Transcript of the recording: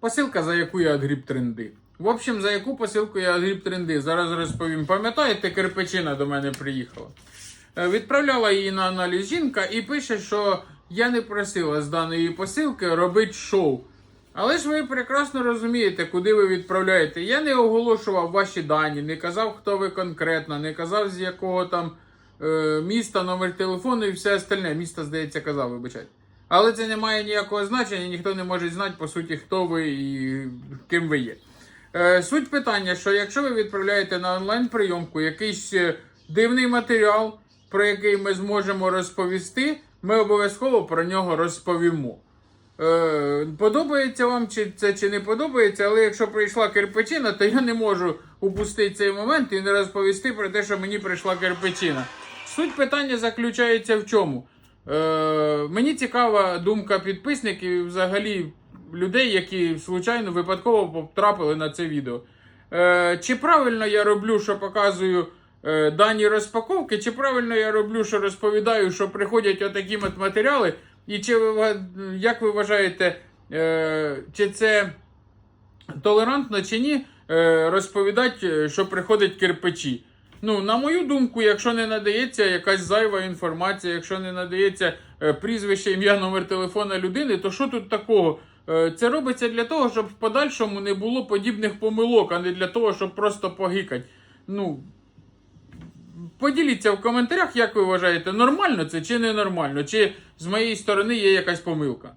Посилка, за яку я відгріб тренди. В общем, за яку посилку я відгріб тренди, зараз розповім. Пам'ятаєте, Кирпичина до мене приїхала. Е, Відправляла її на аналіз жінка і пише, що я не просила з даної посилки робити шоу. Але ж ви прекрасно розумієте, куди ви відправляєте. Я не оголошував ваші дані, не казав, хто ви конкретно, не казав, з якого там е, міста, номер телефону і все остальне. Місто, здається, казав, вибачайте. Але це не має ніякого значення, ніхто не може знати, по суті, хто ви і ким ви є. Е, суть питання, що якщо ви відправляєте на онлайн-прийомку якийсь е, дивний матеріал, про який ми зможемо розповісти, ми обов'язково про нього розповімо. Е, подобається вам чи це чи не подобається, але якщо прийшла кирпичина, то я не можу упустити цей момент і не розповісти про те, що мені прийшла кирпичина. Суть питання заключається в чому? Е, мені цікава думка підписників взагалі людей, які случайно випадково потрапили на це відео. Е, чи правильно я роблю, що показую е, дані розпаковки, чи правильно я роблю, що розповідаю, що приходять отакі от матеріали, і чи ви як ви вважаєте, е, чи це толерантно чи ні, е, розповідати, е, що приходять кирпичі. Ну, на мою думку, якщо не надається якась зайва інформація, якщо не надається е, прізвище, ім'я, номер телефона людини, то що тут такого? Е, Це робиться для того, щоб в подальшому не було подібних помилок, а не для того, щоб просто погикати. Ну, поділіться в коментарях, як ви вважаєте, нормально це чи не нормально, чи з моєї сторони є якась помилка.